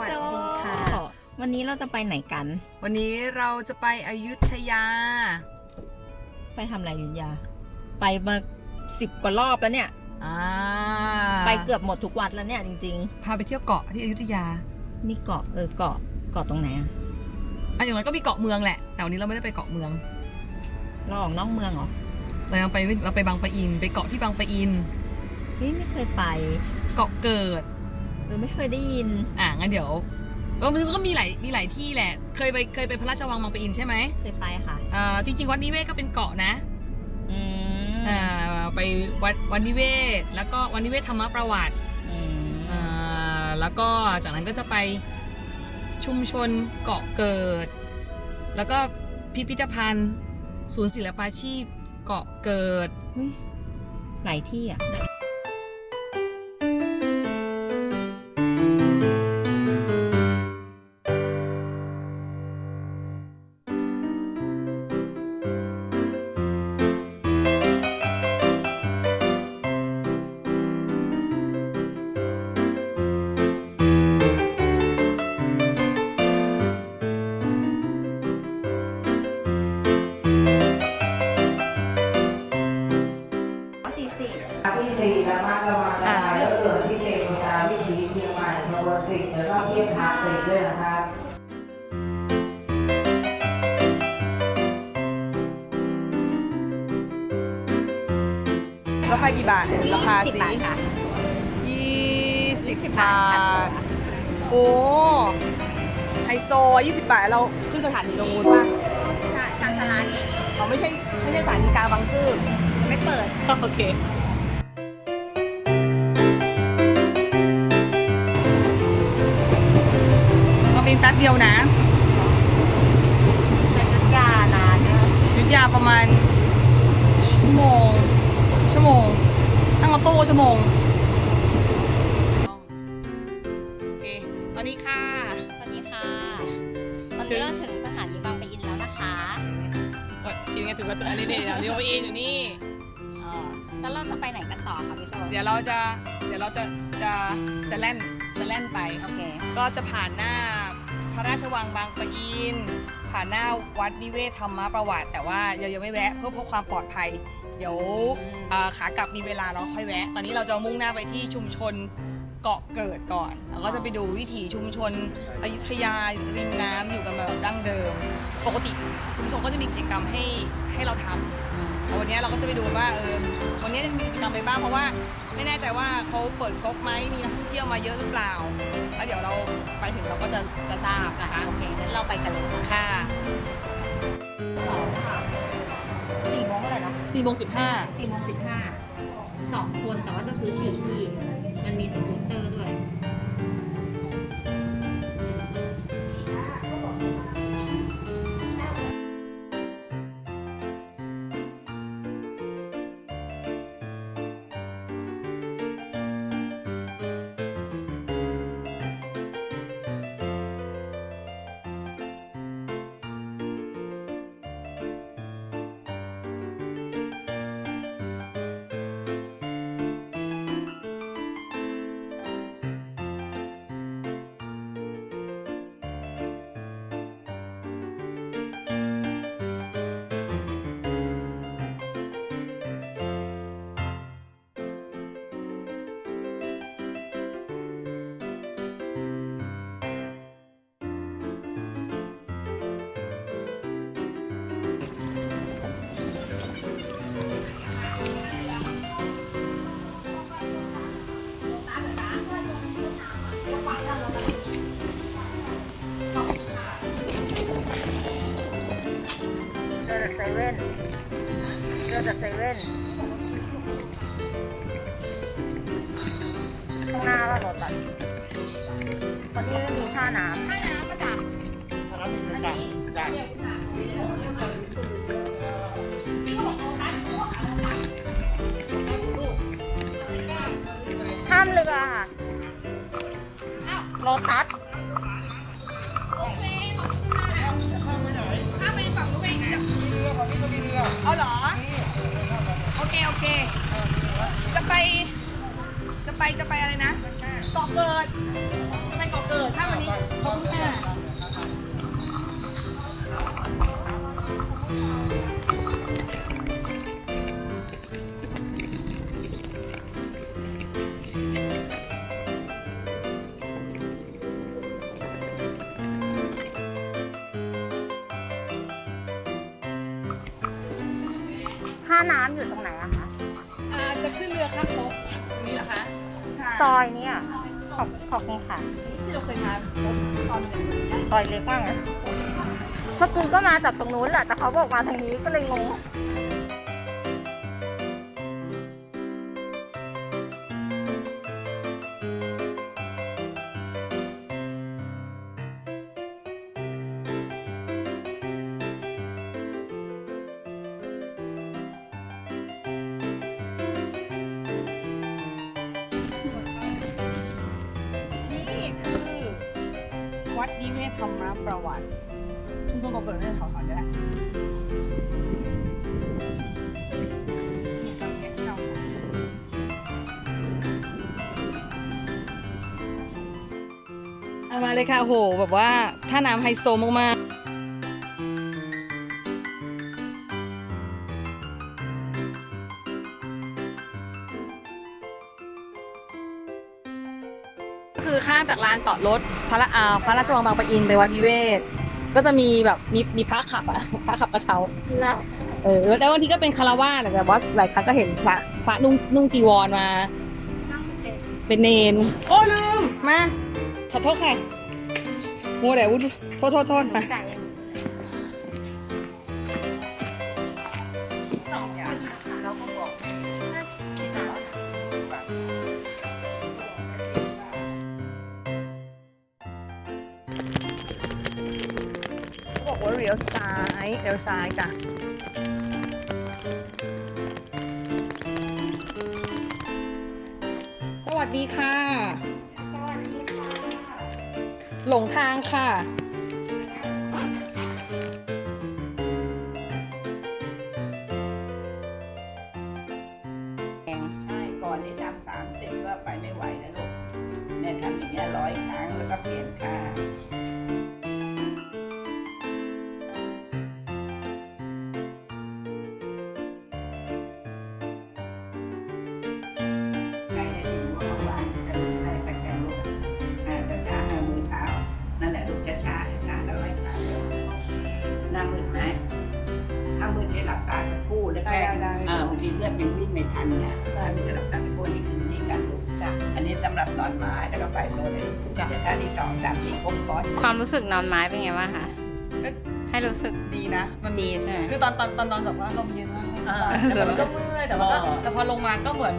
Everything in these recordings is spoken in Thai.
วัสโจดีค่ะ วันนี้เราจะไปไหนกัน วันนี้เราจะไปอยุธยา ไปทำอะไรอยุธยา ไปมาสิบกว่ารอบแล้วเนี่ย อ่าไปเกือบหมดทุกวัดแล้วเนี่ยจริงพาไปเที่ยวเกาะที่อยุธยาๆ มีเกาะเออเกาะเกาะตรงไหนอะอะอย่างน้อยก็มีเกาะเมืองแหละ แต่วันนี้เราไม่ได้ไปเกาะเมือง เราออกนอกเมืองเหรอเรายังไปเราไปบางปะอิน ไปเกาะที่บางปะอินเฮ้ยไม่เคยไป เกาะเกิดเออไม่เคยได้ยิน อะงั้นเดี๋ยวเออมันก็มีหลายมีหลายที่แหละ เคยไปเคยไปพระราชวังบางปะอินใช่ไหมเคยไปค่ะอ่าจริงๆวัดนิเวศก็เป็นเกาะนะอืมอ่าไปวัดวัดนิเวศ แล้วก็วัดนิเวศธรรมประวัติอืมอ่าแล้วก็จากนั้นก็จะไปชุมชนเกาะเกิด แล้วก็พิพิธภัณฑ์ ศูนย์ศิลปาชีพเกาะเกิดเฮ้ยหลายที่อะ ราคากี่บาท ราคาสิบบาทค่ะ ยี่สิบบาท โอ้ไฮโซยี่สิบบาท เราขึ้นสถานีตรงนู้นป่ะชาชาชาลาเองเขาไม่ใช่ไม่ใช่สถานีกลางบางซื่อยังไม่เปิด โอเคเราบินแป๊บเดียวนะ เป็นยุทธยานานเนี่ย ยุทธยาประมาณ ชั่วโมง ชั่วโมง นั่งรถตู้ชั่วโมง โอเค ตอนนี้ค่ะ สวัสดีค่ะ ตอนนี้เราถึงสถานีบางปะอินแล้วนะคะกดชี้ไงถึงว่าจะอันนี้เนี่ยเรียวอินอยู่นี่อ่าแล้วเราจะไปไหนกันต่อคะพี่โซเดี๋ยวเราจะ เดี๋ยวเราจะ จะ จะแล่น จะแล่นไป โอเค ก็จะผ่านหน้าพระราชวังบางปะอิน ผ่านหน้าวัดนิเวศธรรมประวัติ แต่ว่ายังยังไม่แวะเพื่อเพื่อความปลอดภัย เดี๋ยวอืมอ่าขากลับมีเวลาเราค่อยแวะ ตอนนี้เราจะมุ่งหน้าไปที่ชุมชนเกาะเกิดก่อนแล้วก็จะไปดูวิถีชุมชนอยุธยาริมน้ำอยู่กันแบบดั้งเดิม ปกติชุมชนก็จะมีกิจกรรมให้ให้เราทำแล้ววันนี้เราก็จะไปดูว่าเออวันนี้จะมีกิจกรรมอะไรบ้างเพราะว่า ไม่แน่ใจว่าเขาเปิดครบไหมมีนักท่องเที่ยวมาเยอะหรือเปล่าแล้วเดี๋ยวเราไปถึงเราก็จะจะทราบนะคะ โอเคงั้นเราไปกันเลยค่ะ ค่ะ สี่โมงสิบห้าสี่โมงสิบห้าสองคนแต่ว่าจะซื้อฉี่ที่ มันมีสกูตเตอร์ด้วย อจากเซเว่นข้างหน้าว่ารถตัดตอนนี้ไม่มีท่าน้ำท่าน้ำมาจากอันนี้ข้ามเรือค่ะ น้ำอยู่ตรงไหนอะคะอ่าจะขึ้นเรือข้ามโป๊ะตรงนี้เหรอคะค่ะซอยเนี้ยขอบขอบคุณค่ะที่เราเคยมาโป๊ะตอนเด็กๆนะซอยเล็กมากนะเมื่อกี้ก็มาจากตรงนู้นแหละแต่เขาบอกมาทางนี้ก็เลยงง นิเวศธรรมประวัติชุมชนก่อเกิดเรื่อดถอนได้แล้วนี่ตรงนี้ที่เราเอามาเลยค่ะโห แบบว่าท่าน้ำไฮโซมาก จากลานจอดรถพระละอาพระราชวังบางปะอินไปวัดนิเวศ ก็จะมีแบบมีมีพระขับอะพระขับกระเช้าแล้วเออแล้วบางทีก็เป็นคารวาสแบบว่าหลายครั้งก็เห็นพระพระนุ่งนุ่งจีวรมา เป็นเนน โอ้ลืมมาขอโทษค่ะมัวแต่วุ้นโทษโทษโทษมาไก่ เลี้ยวซ้ายเลี้ยวซ้ายจ้ะสวัสดีค่ะ สวัสดีค่ะ หลงทางค่ะ ใช่ก่อนที่ทำสามเสร็จก็ไปไม่ไหวนะลูกเนี่ยทำอย่างเงี้ยร้อยครั้งแล้วก็เปลี่ยนค่า ม้แล้วก็ไปโน่นเลยจ้ะ เดี๋ยวถ้าที่สองสามสี่ครบก่อนความรู้สึกนอนไม้เป็นไงบ้างคะก็ ให้รู้สึกดีนะ มันดีใช่ไหม คือตอนตอนตอนนอนแบบว่าลมเย็นมากเลยอ่า แต่มันก็เมื่อยแต่ว่าก็แต่พอลงมาก็เหมือน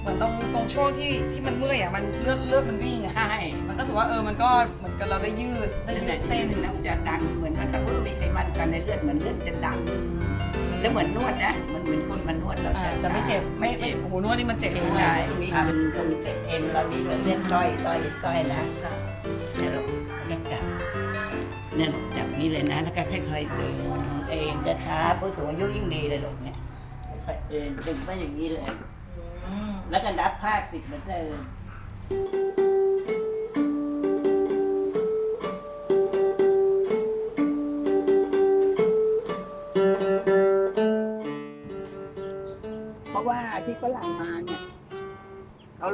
เหมือนตรงตรงช่วงที่ที่มันเมื่อยอะมันเลือดเลือดมันวิ่งอะใช่มันก็รู้สึกว่าเออมันก็เหมือนกับเราได้ยืดได้นั่นยืแหละดเส้เส้นนแล้วจะดังเหมือนว่าถ้าพูดมีไขมันกันในเลือดเหมือนเลือดจะดัง แล้วเหมือนนวดนะเหมือนเหมือนคนมานวดเราอ่าจะจะไม่เจ็บไม่ไม่ไม่เจ็บโอ้โหนวดนี่มันเจ็บใช่มีทำตรงเส้นเอ็นเรานี่เราเลือดต้อยต้อยต้อยนะค่ะเนี่ยลูกแล้วก็จับเนี่ยลูกจับนี้เลยนะแล้วก็ค่อยๆดึงเองจะช้าผู้สูงอายุยิ่งดีเลยลูกเนี่ยค่อยๆเดินดึงไปอย่างนี้เลยอืมแล้วก็นับผ้าติดเหมือนเดิม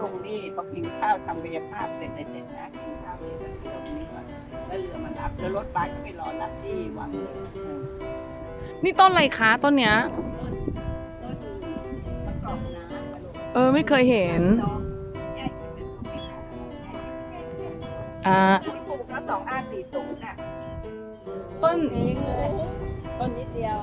ลงนี่พอกินข้าวทำเบียภาพเสร็จเสร็จนะกินข้าวเสร็จแล้วเที่ยวตรงนี้ก่อนแล้วเรือมารับแล้วรถบัสก็ไปรอรับที่วังเลยนี่ต้นอะไรคะต้นเนี้ยต้นต้นมะกอกน้ำกระโหลกเออไม่เคยเห็น น้องแยกเป็นต้นไม้ขาวแยกแยกแยกอ่า ที่ปลูกแล้วสองห้าสี่ศูนย์อะต้นเองเลยต้นนิดเดียว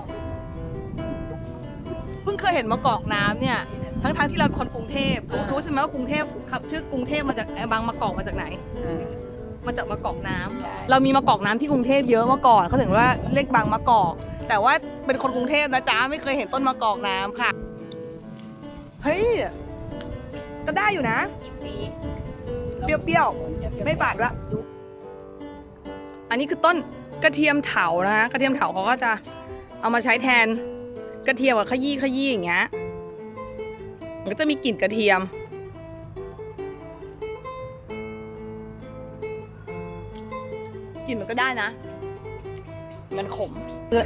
เพิ่งเคยเห็นมะกอกน้ำเนี่ยทั้ง ทั้งๆที่เราเป็นคนกรุงเทพรู้รู้ใช่ไหมว่ากรุงเทพครับชื่อกรุงเทพมาจากไอ้บางมะกอกมาจากไหนมาจากมะกอกน้ำใช่เรามีมะกอกน้ำที่กรุงเทพเยอะมาก่อนเขาถึงว่าเรียกบางมะกอก แต่ว่าเป็นคนกรุงเทพนะจ๊ะไม่เคยเห็นต้นมะกอกน้ำค่ะเฮ้ยก็ได้อยู่นะกี่ปีเปรี้ยวๆไม่บาดด้วยอันนี้คือต้นกระเทียมเถานะฮะกระเทียมเถาเขาก็จะเอามาใช้แทนกระเทียมกับขยี้ขยี้อย่างเงี้ย มันก็จะมีกลิ่นกระเทียมกินมันก็ได้นะ มันขม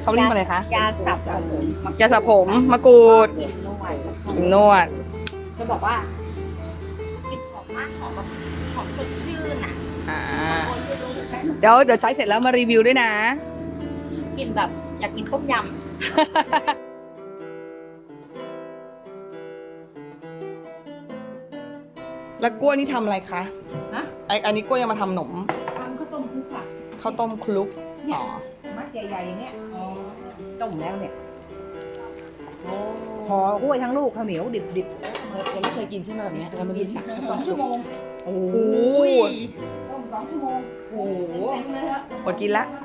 ชอบเล่นอะไรคะ ยาสับผมยาสระผมมะกรูดเก็บนวดนวด จะบอกว่ากลิ่นหอมมากหอมแบบหอมสดชื่นอะอ่าคนไม่รู้ใช้เดี๋ยวเดี๋ยวใช้เสร็จแล้วมารีวิวด้วยนะกลิ่นแบบอยากกินต้มย แล้วกล้วยนี่ทำอะไรคะำนะไออันนี้กล้วยยังมาทำขนมทำข้าวต้มคลุกอะข้าวต้มคลุกเนี่ยอ๋อมัดใหญ่ๆอย่างเงี้ยต้มแล้วเนี่ยห่อกล้วยทั้งลูกข้าวเหนียวดิบยังไม่เคยกินใช่ไหมแบบเนี้ยยังไม่รู้จักๆสองชั่วโมงโอ้โห ต้มสองชั่วโมงโอ้โห เต็มเลยฮะอดกินละมั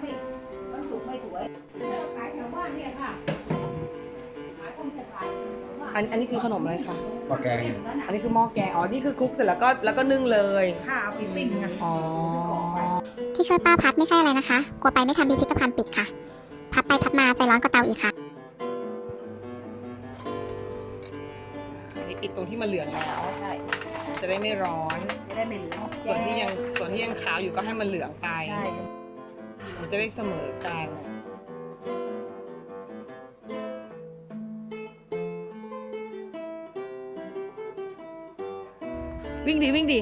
อันอันนี้คือขนมอะไรคะปลาแกงอันนี้คือหม้อแกง อ๋อ นี่คือคลุกเสร็จแล้วก็แล้วก็นึ่งเลยข้าวไปปิ้งนะอ๋อ ที่ช่วยป้าพัดไม่ใช่อะไรนะคะ กลัวไปไม่ทันพิพิธภัณฑ์ปิดค่ะ พับไปพับมาใจร้อนก็เตาอีกค่ะ อันนี้ปิดตรงที่มันเหลืองแล้ว ใช่ จะได้ไม่ร้อน จะได้ไม่เหลืองส่วนที่ยังส่วนที่ยังขาวอยู่ก็ให้มันเหลืองไป ใช่ มันจะได้เสมอกัน วิ่งดีวิ่งดี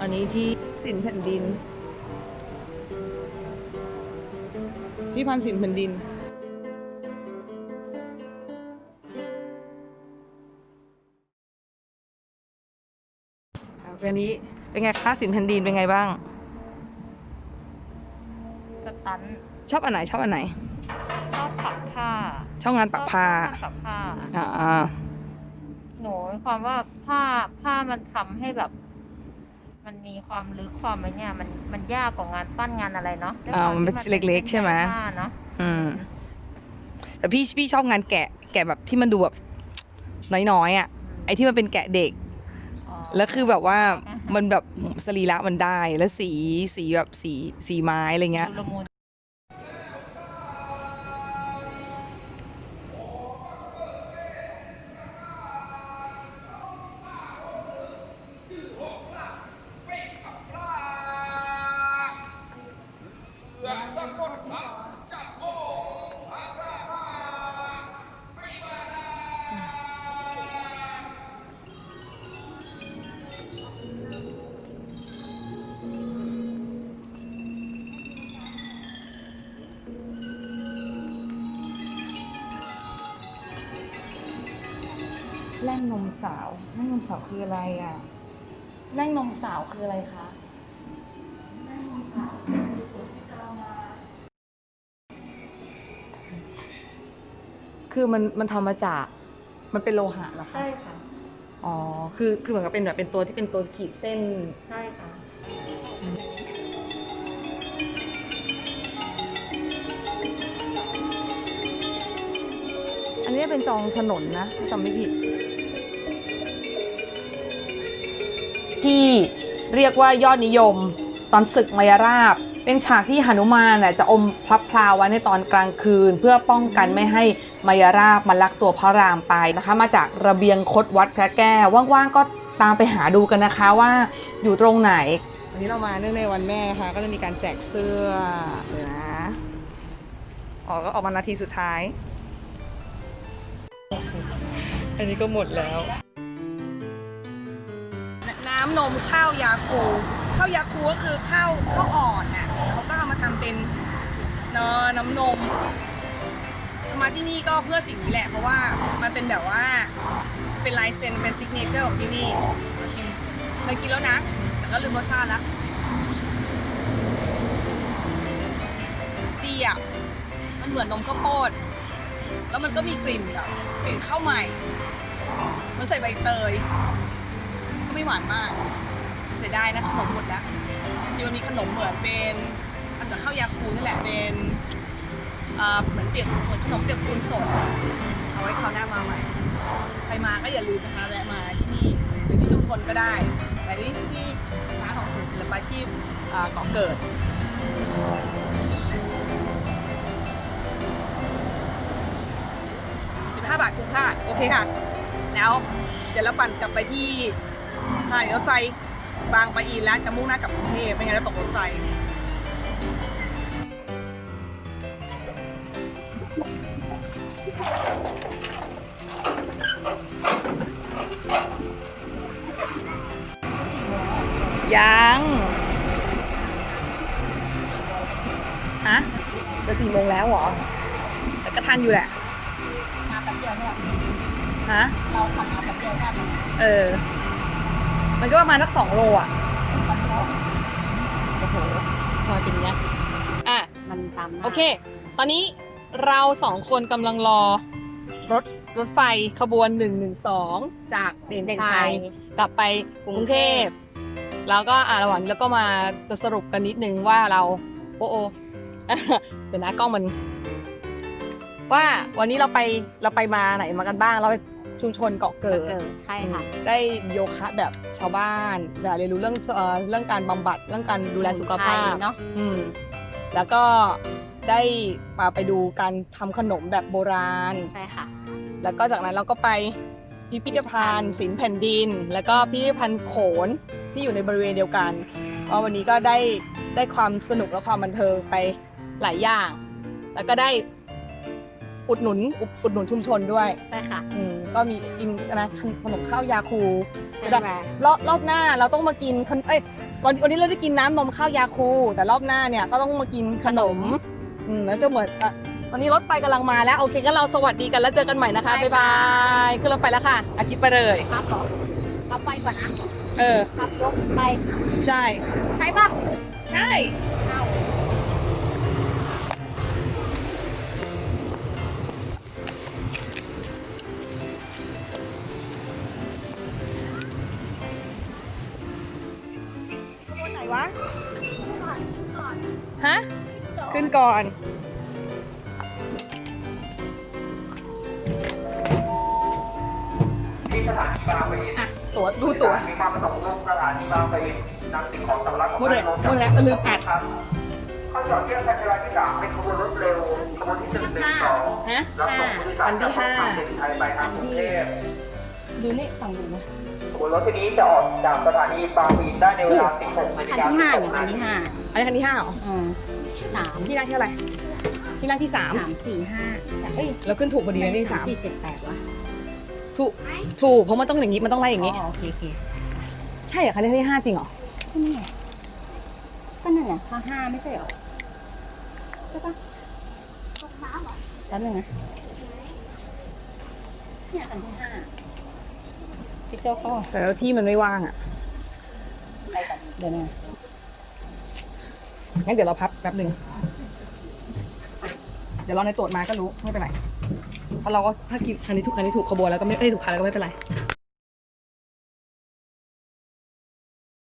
อันนี้ที่สินแผ่นดินพี่พันธ์สินแผ่นดินอันนี้เป็นไงคะสินแผ่นดินเป็นไงบ้าง ชอบอันไหนชอบอันไหน ชอบปักผ้าชอบงานปักผ้าชอบปักผ้า อ่าหนูมีความว่าผ้าผ้ามันทำให้แบบ มันมีความลึกความอะไรเนี่ย มันมันยากกว่างานปั้นงานอะไรเนาะอ่ามันเป็นเล็กๆใช่ไหม ผ้าเนาะอืมแต่พี่พี่ชอบงานแกะแกะแบบที่มันดูแบบน้อยๆอะไอ้ที่มันเป็นแกะเด็ก อ๋อ แล้วคือแบบว่ามันแบบสรีระมันได้แล้วสีสีแบบสีสีไม้อะไรเงี้ย ชุลมุน งนมสาวแร่งนมสาวคืออะไรอะแร่งนมสาวคืออะไรคะคือมันมันทำมาจากมันเป็นโลหะเหรอคะใช่ค่ะ อ๋อ คือคือเหมือนกับเป็นแบบเป็นตัวที่เป็นตัวขีดเส้น ใช่ค่ะ อันนี้เป็นจองถนนนะถ้าจำไม่ผิด ที่เรียกว่ายอดนิยม ตอนศึกมายราบ เป็นฉากที่หนุมานน่ะจะอมพลับพลาไว้ในตอนกลางคืน เพื่อป้องกันไม่ให้มายราบมาลักตัวพระรามไปนะคะ มาจากระเบียงคดวัดพระแก้วว่างๆก็ตามไปหาดูกันนะคะว่าอยู่ตรงไหนวันนี้เรามาเนื่องในวันแม่นะคะก็จะมีการแจกเสื้อเดี๋ยวนะออกก็ออกมานาทีสุดท้าย อันนี้ก็หมดแล้ว น้ำนมข้าวยาคูข้าวยาคูก็คือข้าวข้าวอ่อนน่ะเขาก็เอามาทำเป็นเนอะน้ำนมมาที่นี่ก็เพื่อสิ่งนี้แหละ เพราะว่ามันเป็นแบบว่าเป็นลายเซ็นเป็นซิกเนเจอร์ของที่นี่มาชิมเคยกินแล้วนะ แต่ก็ลืมรสชาติล้วดีอะมันเหมือนนมข้าวโพดแล้วมันก็มีกลิ่นแบบกลิ่นข้าวใหม่ มันใส่ใบเตย ไม่หวานมาก เสียดายนะขนมหมดแล้วจริงๆมันมีขนมเหมือนเป็นอันกับข้าวยาคูนี่แหละเป็นเอ่อเหมือนเปียกเหมือนขนมเปียกปูนสดเอาไว้คราวหน้ามาใหม่ใครมาก็อย่าลืมนะคะแวะมาที่นี่หรือที่ทุกคนก็ได้ แต่นี่ที่ร้านของศูนย์ศิลปาชีพอ่าเกาะเกิดอ5บาทคุ้มค่าโอเคค่ะ แล้วเดี๋ยวเราปั่นกลับไปที่ สถานีรถไฟบางปะอินแล้วจะมุ่งหน้ากลับกรุงเทพไม่งั้นเราตกรถไฟยังฮะจะสี่โมงแล้วเหรอ แต่ก็ทันอยู่แหละ มาแป๊บเดียวเนี่ยฮะ เราขับมาแป๊บเดียวกันเออ มันก็ประมาณสักสองโลอะแป๊บเดียวโอ้โหทำไมเป็นอย่างเงี้ยอะ มันตามหน้าโอเค ตอนนี้เราสองคนกำลังรอ รถรถไฟขบวน 112 จากเด่นเด่นชัชัยย กลับไปกรุงเทพ แล้วก็อ่าระหว่างนี้แล้วก็มาจะสรุปกันนิดนึงว่าเรา โอ้โอ เดี๋ยวนะกล้องมัน ว่าวันนี้เราไปเราไปมาไหนมากันบ้าง เราไป ชุมชนเกาะเกิดเกิดใช่ค่ะ ได้โยคะแบบชาวบ้านได้เรียนรู้เรื่องเอ่อเรื่องการบำบัดเรื่องการดูแลสุขภาพเนาะอืมแล้วก็ได้มาไปดูการทำขนมแบบโบราณใช่ค่ะ แล้วก็จากนั้นเราก็ไปพิพิธภัณฑ์ศิลป์แผ่นดิน แล้วก็พิพิธภัณฑ์โขนที่อยู่ในบริเวณเดียวกันก็วันนี้ก็ได้ได้ความสนุกและความบันเทิงไปหลายอย่าง แล้วก็ได้ อุดหนุนอุดอุดหนุนชุมชนด้วย ใช่ค่ะอืมก็มีกินนะขนมข้าวยาคู ใช่แบบไหมรอบรอบหน้าเราต้องมากินขนเอ้ยวันวันนี้เราได้กินน้ำนมข้าวยาคู แต่รอบหน้าเนี่ยก็ต้องมากินขนมอืมแล้วจะเหมือนอะตอนนี้รถไฟกำลังมาแล้วโอเคก็เราสวัสดีกันแล้วเจอกันใหม่นะคะบ๊ายบายขึ้นรถไฟแล้วค่ะอากิไปเลยครับเหรอขับไปก่อนนะเออขับรถไปใช่ใช่ปะใช่ เอา ก่อน ที่สถานีบางปะอินอะตั๋วดูตั๋ว มีความประสงค์ลงสถานีบางปะอินนำสิ่งของสำรับของหมดเลยหมดแล้วลืมอัด ครับข้อจอดเที่ยวการจราที่สามเป็นขบวนรถเร็วขบวนที่หนึ่งหนึ่งสองฮะรับส่งผู้โดยสารวันที่จากห้าทางเด่นชัยไปทางกรุงเทพดูนี่ฝั่งดูนะขบวนรถที่นี้จะออกจากสถานีบางปะอินได้ในเวลา16นาฬิอันกาที่ห้า16เนี่ยอันที่ห้าอันนี้คันที่ห้าเหรออืม สามที่นั่งที่อะไรที่นั่งที่สามสามสี่ห้าเอ้ยแล้วขึ้นถูกพอดีนะที่สามสี่เจ็ดแปดวะถูกถูกเพราะมันต้องอย่างนี้มันต้องไล่อย่างนี้อ๋อโอเคโอเคใช่เหรอคะที่ห้าจริงเหรอก็นี่ไงก็นั่นน่ะข้อห้าไม่ใช่เหรอใช่ปะแป๊บนึงนะเนี่ยอันที่ห้าพี่โจ้เข้าแต่แล้วที่มันไม่ว่างอะไปกันเดี๋ยวนะ งั้นเดี๋ยวเราพับแป๊บหนึ่งเดี๋ยวเราในตรวจมาก็รู้ไม่เป็นไรเพราะเราก็ถ้ากินคันนี้ถูกคันนี้ถูกขบวนแล้วก็ไม่ได้ยถูกคันแล้วก็ไม่เป็นไร